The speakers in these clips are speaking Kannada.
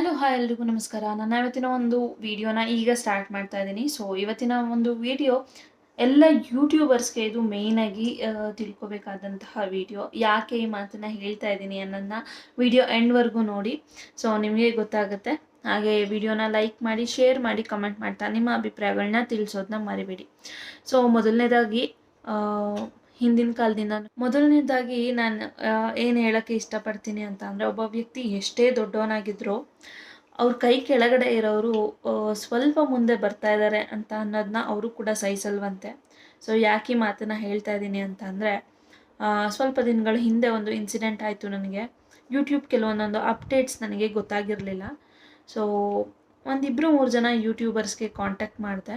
ಹಲೋ ಹಾಯ್ ಎಲ್ರಿಗೂ ನಮಸ್ಕಾರ. ನಾನು ಇವತ್ತಿನ ಒಂದು ವಿಡಿಯೋನ ಈಗ ಸ್ಟಾರ್ಟ್ ಮಾಡ್ತಾ ಇದ್ದೀನಿ. ಸೊ ಇವತ್ತಿನ ಒಂದು ವಿಡಿಯೋ ಎಲ್ಲ ಯೂಟ್ಯೂಬರ್ಸ್ಗೆ ಇದು ಮೇಯ್ನಾಗಿ ತಿಳ್ಕೊಬೇಕಾದಂತಹ ವಿಡಿಯೋ ಯಾಕೆ ಈ ಮಾತನ್ನ ಹೇಳ್ತಾ ಇದ್ದೀನಿ ಅನ್ನೋದನ್ನ ವಿಡಿಯೋ ಎಂಡ್ವರೆಗೂ ನೋಡಿ. ಸೊ ನಿಮಗೆ ಗೊತ್ತಾಗುತ್ತೆ. ಹಾಗೆ ವಿಡಿಯೋನ ಲೈಕ್ ಮಾಡಿ ಶೇರ್ ಮಾಡಿ ಕಮೆಂಟ್ ಮಾಡ್ತಾ ನಿಮ್ಮ ಅಭಿಪ್ರಾಯಗಳನ್ನ ತಿಳಿಸೋದನ್ನ ಮರಿಬೇಡಿ. ಸೊ ಮೊದಲನೇದಾಗಿ ಹಿಂದಿನ ಕಾಲದಿಂದ. ಮೊದಲನೇದಾಗಿ ನಾನು ಏನು ಹೇಳೋಕ್ಕೆ ಇಷ್ಟಪಡ್ತೀನಿ ಅಂತ ಅಂದರೆ ಒಬ್ಬ ವ್ಯಕ್ತಿ ಎಷ್ಟೇ ದೊಡ್ಡವನಾಗಿದ್ದರೂ ಅವ್ರ ಕೈ ಕೆಳಗಡೆ ಇರೋರು ಸ್ವಲ್ಪ ಮುಂದೆ ಬರ್ತಾ ಇದ್ದಾರೆ ಅಂತ ಅನ್ನೋದನ್ನ ಅವರು ಕೂಡ ಸಹಿಸಲ್ವಂತೆ. ಸೊ ಯಾಕೆ ಮಾತನ್ನು ಹೇಳ್ತಾ ಇದ್ದೀನಿ ಅಂತ ಅಂದರೆ ಸ್ವಲ್ಪ ದಿನಗಳ ಹಿಂದೆ ಒಂದು ಇನ್ಸಿಡೆಂಟ್ ಆಯಿತು ನನಗೆ. ಯೂಟ್ಯೂಬ್ ಕೆಲವೊಂದೊಂದು ಅಪ್ಡೇಟ್ಸ್ ನನಗೆ ಗೊತ್ತಾಗಿರಲಿಲ್ಲ. ಸೊ ಒಂದಿಬ್ಬರು ಮೂರು ಜನ ಯೂಟ್ಯೂಬರ್ಸ್ಗೆ ಕಾಂಟ್ಯಾಕ್ಟ್ ಮಾಡಿದೆ.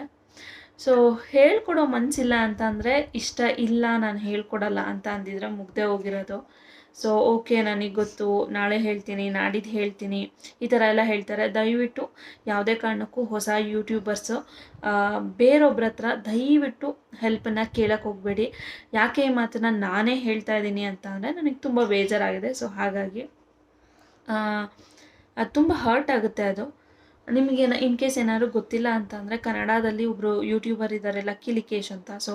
ಸೊ ಹೇಳ್ಕೊಡೋ ಮನಸ್ಸಿಲ್ಲ ಅಂತ ಅಂದರೆ ಇಷ್ಟ ಇಲ್ಲ ನಾನು ಹೇಳ್ಕೊಡಲ್ಲ ಅಂತ ಅಂದಿದ್ರೆ ಮುಗ್ದೆ ಹೋಗಿರೋದು. ಸೊ ಓಕೆ ನನಗೆ ಗೊತ್ತು, ನಾಳೆ ಹೇಳ್ತೀನಿ ನಾಡಿದ್ದು ಹೇಳ್ತೀನಿ, ಈ ಥರ ಎಲ್ಲ ಹೇಳ್ತಾರೆ. ದಯವಿಟ್ಟು ಯಾವುದೇ ಕಾರಣಕ್ಕೂ ಹೊಸ ಯೂಟ್ಯೂಬರ್ಸು ಬೇರೊಬ್ಬರ ಹತ್ರ ದಯವಿಟ್ಟು ಹೆಲ್ಪನ್ನು ಕೇಳಕ್ಕೆ ಹೋಗಬೇಡಿ. ಯಾಕೆ ಈ ಮಾತನ್ನು ನಾನೇ ಹೇಳ್ತಾ ಇದ್ದೀನಿ ಅಂತ ಅಂದರೆ ನನಗೆ ತುಂಬ ಬೇಜಾರಾಗಿದೆ. ಸೊ ಹಾಗಾಗಿ ಅದು ತುಂಬ ಹರ್ಟ್ ಆಗುತ್ತೆ ಅದು. ನಿಮಗೆ ಇನ್ ಕೇಸ್ ಏನಾದ್ರು ಗೊತ್ತಿಲ್ಲ ಅಂತಂದರೆ ಕನ್ನಡದಲ್ಲಿ ಒಬ್ಬರು ಯೂಟ್ಯೂಬರ್ ಇದ್ದಾರೆ ಲಕ್ಕಿ ಲಿಕೇಶ್ ಅಂತ. ಸೊ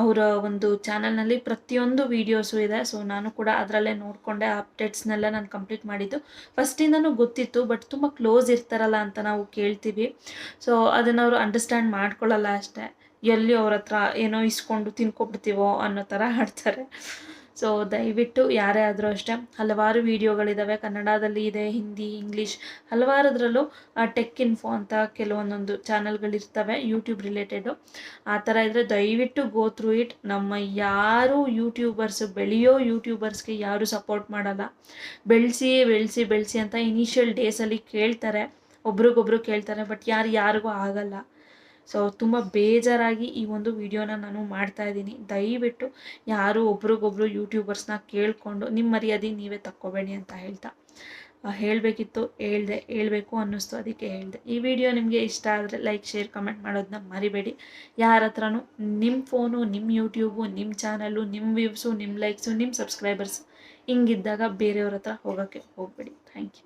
ಅವರ ಒಂದು ಚಾನಲ್ನಲ್ಲಿ ಪ್ರತಿಯೊಂದು ವೀಡಿಯೋಸು ಇದೆ. ಸೊ ನಾನು ಕೂಡ ಅದರಲ್ಲೇ ನೋಡಿಕೊಂಡೆ ಅಪ್ಡೇಟ್ಸ್ನೆಲ್ಲ ನಾನು ಕಂಪ್ಲೀಟ್ ಮಾಡಿದ್ದು. ಫಸ್ಟಿಂದನೂ ಗೊತ್ತಿತ್ತು ಬಟ್ ತುಂಬ ಕ್ಲೋಸ್ ಇರ್ತಾರಲ್ಲ ಅಂತ ನಾವು ಕೇಳ್ತೀವಿ. ಸೊ ಅದನ್ನು ಅವರು ಅಂಡರ್ಸ್ಟ್ಯಾಂಡ್ ಮಾಡ್ಕೊಳ್ಳಲ್ಲ ಅಷ್ಟೇ. ಎಲ್ಲಿ ಅವ್ರ ಹತ್ರ ಏನೋ ಇಸ್ಕೊಂಡು ತಿನ್ಕೊಬಿಡ್ತೀವೋ ಅನ್ನೋ ಥರ ಆಡ್ತಾರೆ. ಸೊ ದಯವಿಟ್ಟು ಯಾರೇ ಆದರೂ ಅಷ್ಟೇ, ಹಲವಾರು ವೀಡಿಯೋಗಳಿದ್ದಾವೆ ಕನ್ನಡದಲ್ಲಿ ಇದೆ, ಹಿಂದಿ ಇಂಗ್ಲೀಷ್ ಹಲವಾರದ್ರಲ್ಲೂ ಟೆಕ್ ಇನ್ಫೋ ಅಂತ ಕೆಲವೊಂದೊಂದು ಚಾನಲ್ಗಳಿರ್ತವೆ ಯೂಟ್ಯೂಬ್ ರಿಲೇಟೆಡು ಆ ಥರ ಇದ್ದರೆ ದಯವಿಟ್ಟು ಗೋ ಥ್ರೂ ಇಟ್ ನಮ್ಮ ಯಾರು ಯೂಟ್ಯೂಬರ್ಸ್ ಬೆಳೆಯೋ ಯೂಟ್ಯೂಬರ್ಸ್ಗೆ ಯಾರೂ ಸಪೋರ್ಟ್ ಮಾಡಲ್ಲ. ಬೆಳೆಸಿ ಬೆಳೆಸಿ ಬೆಳೆಸಿ ಅಂತ ಇನಿಷಿಯಲ್ ಡೇಸಲ್ಲಿ ಕೇಳ್ತಾರೆ. ಒಬ್ರಿಗೊಬ್ರು ಕೇಳ್ತಾರೆ ಬಟ್ ಯಾರು ಯಾರಿಗೂ ಆಗಲ್ಲ. ಸೊ ತುಂಬ ಬೇಜಾರಾಗಿ ಈ ಒಂದು ವಿಡಿಯೋನ ನಾನು ಮಾಡ್ತಾ ಇದ್ದೀನಿ. ದಯವಿಟ್ಟು ಯಾರು ಒಬ್ರಿಗೊಬ್ರು ಯೂಟ್ಯೂಬರ್ಸ್ನ ಕೇಳಿಕೊಂಡು ನಿಮ್ಮ ಮರ್ಯಾದೆ ನೀವೇ ತಕ್ಕೋಬೇಡಿ ಅಂತ ಹೇಳ್ತಾ. ಹೇಳಬೇಕಿತ್ತು, ಹೇಳ್ದೆ, ಹೇಳಬೇಕು ಅನ್ನಿಸ್ತು, ಅದಕ್ಕೆ ಹೇಳಿದೆ. ಈ ವಿಡಿಯೋ ನಿಮಗೆ ಇಷ್ಟ ಆದರೆ ಲೈಕ್ ಶೇರ್ ಕಮೆಂಟ್ ಮಾಡೋದನ್ನ ಮರಿಬೇಡಿ. ಯಾರ ಹತ್ರನೂ ನಿಮ್ಮ ಫೋನು ನಿಮ್ಮ ಯೂಟ್ಯೂಬು ನಿಮ್ಮ ಚಾನಲ್ಲು ನಿಮ್ಮ ವ್ಯೂವ್ಸು ನಿಮ್ಮ ಲೈಕ್ಸು ನಿಮ್ಮ ಸಬ್ಸ್ಕ್ರೈಬರ್ಸ್ ಹಿಂಗಿದ್ದಾಗ ಬೇರೆಯವ್ರ ಹತ್ರ ಹೋಗೋಕ್ಕೆ ಹೋಗಬೇಡಿ. Thank you